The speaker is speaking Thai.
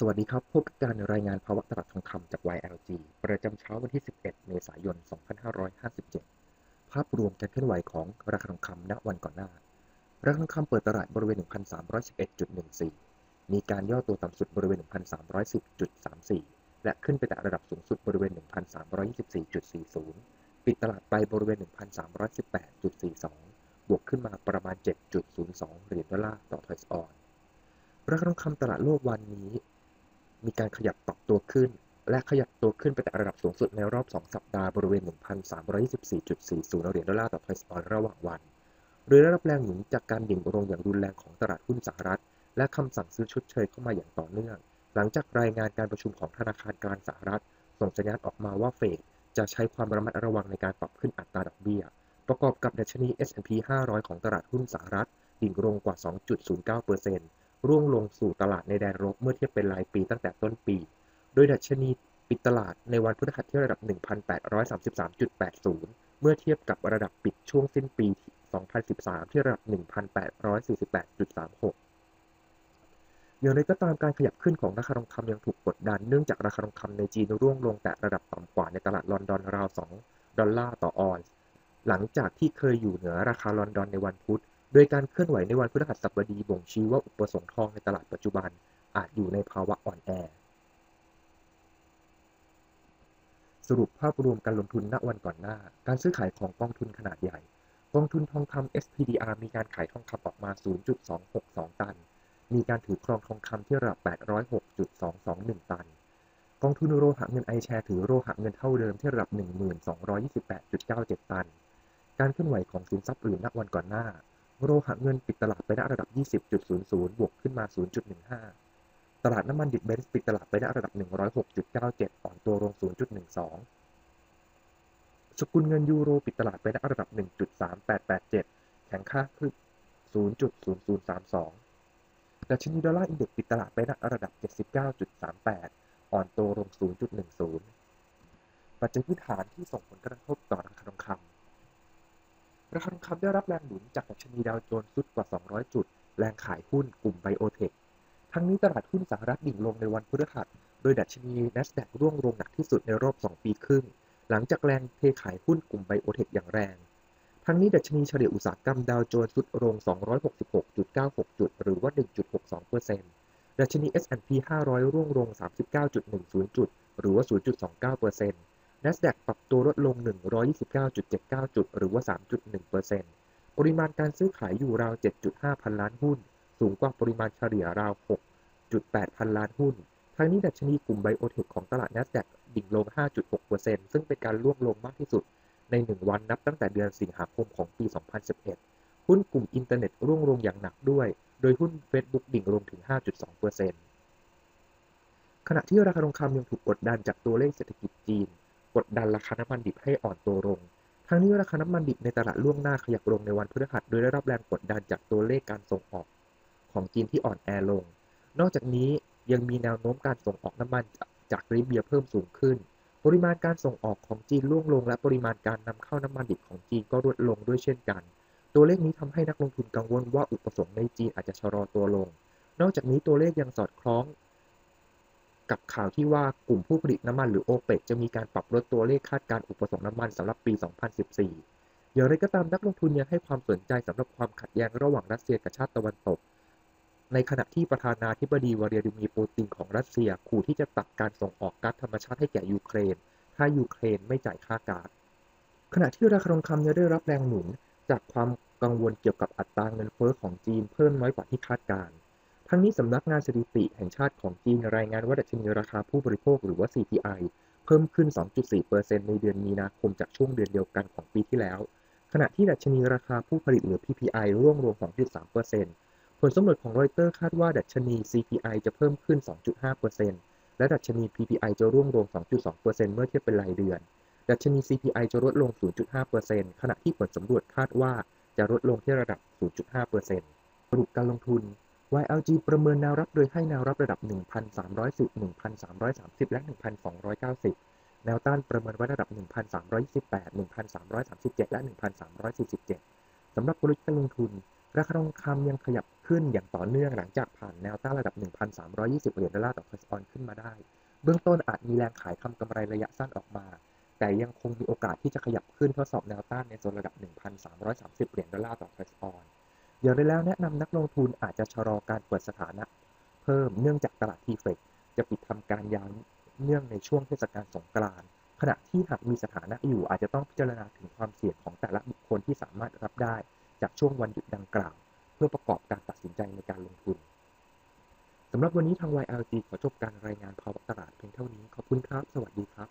สวัสดีครับพบกับการรายงานภาวะตลาดทองคำจาก YLG ประจำเช้าวันที่ 11 เมษายน 2557 ภาพรวมการเคลื่อนไหวของราคาทองคำณวันก่อนหน้า ราคาทองคำเปิดตลาดบริเวณ 1,311.14 มีการย่อตัวต่ำสุดบริเวณ 1,310.34 และขึ้นไปแตะระดับสูงสุดบริเวณ 1,324.40 ปิดตลาดไปบริเวณ 1,318.42 บวกขึ้นมาประมาณ 7.02 เหรียญดอลลาร์ต่อทอยส์ออนราคาทองคำตลาดโลกวันนี้ มีการขยับปรับตัวขึ้น และขยับตัวขึ้นไปแต่ระดับสูงสุดในรอบ 2 สัปดาห์บริเวณ 1,324.40เหรียญดอลลาร์ต่อทอยส์ออนระหว่างวัน โดยได้รับแรงหนุนจากการดิ่งลงอย่างรุนแรงของตลาดหุ้นสหรัฐ และคำสั่งซื้อชดเชยเข้ามาอย่างต่อเนื่อง หลังจากรายงานการประชุมของธนาคารกลางสหรัฐ ส่งสัญญาณออกมาว่าเฟดจะใช้ความระมัดระวังในการปรับขึ้นอัตราดอกเบี้ย ประกอบกับดัชนี S&P 500 ของตลาดหุ้นสหรัฐ ดิ่งลงกว่า 2.09% ร่วงลงสู่ตลาดในแดนลบเมื่อเทียบเป็นรายปีตั้งแต่ต้นปี โดยดัชนีปิดตลาดในวันพฤหัสที่ระดับ 1,833.80 เมื่อเทียบกับระดับปิดช่วงสิ้นปี 2013 ที่ระดับ 1,848.36อย่างไรก็ตามการขยับขึ้นของราคาทองคำยังถูกกดดัน เนื่องจากราคาทองคำในจีนร่วงลงแต่ระดับต่ำกว่าในตลาดลอนดอนราว 2 ดอลลาร์ต่อออนซ์ หลังจากที่เคยอยู่เหนือราคาลอนดอนในวันพุธ โดยการเคลื่อนไหวในวันพฤหัสบดีบ่งชี้ว่าอุปสงค์ทองในตลาดปัจจุบันอาจอยู่ในภาวะอ่อนแอ สรุปภาพรวมการลงทุนณวันก่อนหน้า การซื้อขายของกองทุนขนาดใหญ่ กองทุนทองคำ SPDR มีการขายทองคำออกมา 0.262 ตัน มีการถือครองทองคำที่ระดับ 806.221 ตัน กองทุนโลหะเงินไอแชร์ถือโลหะเงินเท่าเดิมที่ระดับ 1228.97 ตัน การเคลื่อนไหวของสินทรัพย์อื่นณวันก่อนหน้า โลหะเงินปิดตลาดไปณระดับ 20.00 บวกขึ้นมา 0.15 ตลาดน้ำมันดิบเบนซ์ปิดตลาดไปณระดับ 106.97 อ่อนตัวลง 0.12 สกุลเงินยูโรปิดตลาดไปณระดับ 1.3887 แข็งค่าขึ้น 0.0032 ดัชนีดอลลาร์อินเด็กซ์ปิดตลาดไปณระดับ 79.38 อ่อนตัวลง 0.10 ปัจจัยพื้นฐานที่ส่งผลกระทบต่อราคาทองคำ ราคาทองคำได้รับแรงหนุนจากดัชนีดาวโจนส์สุดกว่า 200 จุด แรงขายหุ้นกลุ่มไบโอเทค ทั้งนี้ตลาดหุ้นสหรัฐดิ่งลงในวันพฤหัส โดยดัชนี NASDAQ ร่วงลงหนักที่สุดในรอบ 2 ปีครึ่ง หลังจากแรงเทขายหุ้นกลุ่มไบโอเทคอย่างแรง ทั้งนี้ดัชนีเฉลี่ยอุตสาหกรรมดาวโจนส์สุดลง 266.96 จุด หรือว่า 1.62%ดัชนี S&P 500 ร่วงลง 39.10 จุด หรือว่า 0.29% NASDAQ ปรับตัวลดลง 129.79 จุด หรือว่า 3.1%ปริมาณการซื้อขายอยู่ราว 7.5 พันล้านหุ้น สูงกว่าปริมาณเฉลี่ยราว 6.8 พันล้านหุ้น ทั้งนี้ดัชนีกลุ่มไบโอเทคของตลาด NASDAQ ดิ่งลง 5.6%ซึ่งเป็นการร่วงลงมากที่สุด ใน 1 วันนับตั้งแต่เดือนสิงหาคมของปี 2011 หุ้นกลุ่มอินเทอร์เน็ตร่วงลงอย่างหนักด้วย โดยหุ้น Facebook ดิ่งลงถึง 5.2%ขณะที่ราคาทองคำยังถูกกดดันจากตัวเลขเศรษฐกิจจีน กดดันราคาน้ำมันดิบให้อ่อนตัวลง ทั้งนี้ราคาน้ำมันดิบในตลาดล่วงหน้าขยับลงในวันพฤหัสโดยได้รับแรงกดดันจากตัวเลขการส่งออกของจีนที่อ่อนแอลง นอกจากนี้ยังมีแนวโน้มการส่งออกน้ำมันจากลิเบียเพิ่มสูงขึ้น ปริมาณการส่งออกของจีนร่วงลง และปริมาณการนำเข้าน้ำมันดิบของจีนก็ลดลงด้วยเช่นกัน ตัวเลขนี้ทำให้นักลงทุนกังวลว่าอุปสงค์ในจีนอาจจะชะลอตัวลง นอกจากนี้ตัวเลขยังสอดคล้อง กับข่าวที่ว่ากลุ่มผู้ผลิตน้ำมันหรือโอเปกจะมีการปรับลดตัวเลขคาดการอุปสงค์น้ำมันสำหรับปี 2014 อย่างไรก็ตามนักลงทุนยังให้ความสนใจสำหรับความขัดแย้งระหว่างรัสเซียกับชาติตะวันตก ในขณะที่ประธานาธิบดีวลาดิมีร์ปูตินของรัสเซียขู่ที่จะตัดการส่งออกก๊าซธรรมชาติให้แก่ยูเครน ถ้ายูเครนไม่จ่ายค่าก๊าซขณะที่ราคาทองคำได้รับแรงหนุน จากความกังวลเกี่ยวกับอัตราเงินเฟ้อของจีนเพิ่มน้อยกว่าที่คาดการณ์ ทั้งนี้สำนักงานสถิติแห่งชาติของจีนรายงานว่าดัชนีราคาผู้บริโภคหรือว่า CPI เพิ่มขึ้น 2.4%ในเดือนมีนาคมจากช่วงเดือนเดียวกันของปีที่แล้ว ขณะที่ดัชนีราคาผู้ผลิตหรือ PPI ร่วงลง 2.3%ผลสำรวจของรอยเตอร์คาดว่าดัชนี CPI จะเพิ่มขึ้น 2.5%และดัชนี PPI จะร่วงลง 2.2%เมื่อเทียบเป็นรายเดือน ดัชนี CPI จะลดลง 0.5%ขณะที่ผลสำรวจคาดว่าจะลดลงที่ระดับ 0.5%สรุปการลงทุน YLG ประเมินแนวรับโดยให้แนวรับระดับ 1,310 1,330 และ 1,290 แนวต้านประเมินไว้ระดับ 1,328 1,337 และ 1,347 สำหรับกลยุทธ์การลงทุน ราคาทองคำยังขยับขึ้นอย่างต่อเนื่องหลังจากผ่านแนวต้านระดับ 1,320 เหรียญดอลลาร์ต่อออนซ์ขึ้นมาได้ เบื้องต้นอาจมีแรงขายทำกำไรระยะสั้นออกมา แต่ยังคงมีโอกาสที่จะขยับขึ้นทดสอบแนวต้านในโซนระดับ 1,330 เหรียญดอลลาร์ต่อออนซ์ อย่างไรแล้วแนะนำนักลงทุนอาจจะชะลอการเปิดสถานะ เพิ่มเนื่องจากตลาดทีเฟกจะปิดทำการยาวเนื่องในช่วงเทศกาลสงกรานต์ขณะที่หากมีสถานะอยู่อาจจะต้องพิจารณาถึงความเสี่ยงของแต่ละบุคคลที่สามารถรับได้ จากช่วงวันหยุดดังกล่าว เพื่อประกอบการตัดสินใจในการลงทุนสำหรับวันนี้ทาง YLG ขอจบการรายงานภาวะตลาดเพียงเท่านี้ ขอบคุณครับ สวัสดีครับ